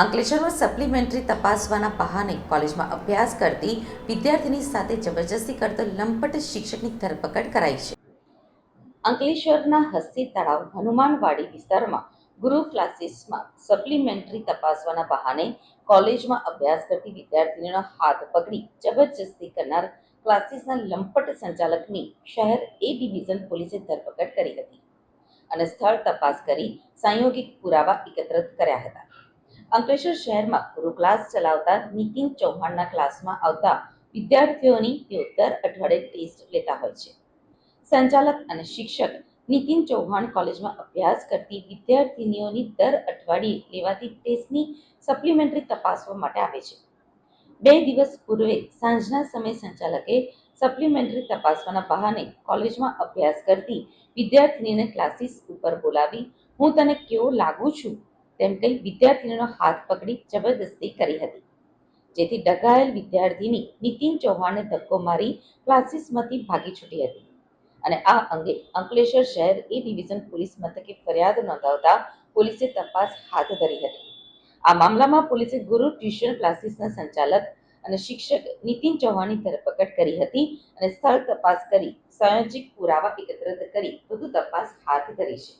અંકલેશ્વરમાં સપ્લિમેન્ટરી તપાસવાના બહાને કોલેજમાં અભ્યાસ કરતી વિદ્યાર્થીની સાથે જબરજસ્તી કરતો લંપટ શિક્ષકની ધરપકડ કરાઈ છે. અંકલેશ્વરના હસ્તી તળાવ હનુમાનવાડી વિસ્તારમાં ગુરુ ક્લાસીસમાં સપ્લિમેન્ટરી તપાસવાના બહાને કોલેજમાં અભ્યાસ કરતી વિદ્યાર્થીનીનો હાથ પકડી જબરજસ્તી કરનાર ક્લાસીસના લંપટ સંચાલકની શહેર એ ડિવિઝન પોલીસે ધરપકડ કરી હતી અને સ્થળ તપાસ કરી સંયોગિક પુરાવા એકત્રિત કર્યા હતા. અંકલેશ્વર શહેરમાં ગુરુ ક્લાસ ચલાવતા નીતિન ચૌહાણના ક્લાસમાં આવતા વિદ્યાર્થીઓની તેઓ દર અઠવાડિયે ટેસ્ટ લેતા હોય છે. સંચાલક અને શિક્ષક નીતિન ચૌહાણ કોલેજમાં અભ્યાસ કરતી વિદ્યાર્થીનીઓની દર અઠવાડિયે લેવાતી ટેસ્ટની સપ્લિમેન્ટરી તપાસવા માટે આવે છે. બે દિવસ પૂર્વે સાંજના સમયે સંચાલકે સપ્લિમેન્ટરી તપાસવાના બહાને કોલેજમાં અભ્યાસ કરતી વિદ્યાર્થીનીને ક્લાસીસ ઉપર બોલાવી, હું તને કેવો લાગુ છું? તેમ કહી વિદ્યાર્થીનીનો હાથ પકડી જબરદસ્તી કરી હતી. જેથી ડઘાયેલ વિદ્યાર્થીની નીતિન ચૌહાણને ધક્કો મારી ક્લાસીસમાંથી ભાગી છૂટી હતી. અને આ અંગે અંકલેશ્વર શહેર એ ડિવિઝન પોલીસ મથકે ફરિયાદ નોંધાવતા પોલીસે તપાસ હાથ ધરી હતી. આ મામલામાં પોલીસે ગુરુ ટ્યુશન ક્લાસીસના સંચાલક અને શિક્ષક નીતિન ચૌહાણની ધરપકડ કરી હતી અને સ્થળ તપાસ કરી સંયોજિક પુરાવા એકત્રિત કરી વધુ તપાસ હાથ ધરી છે.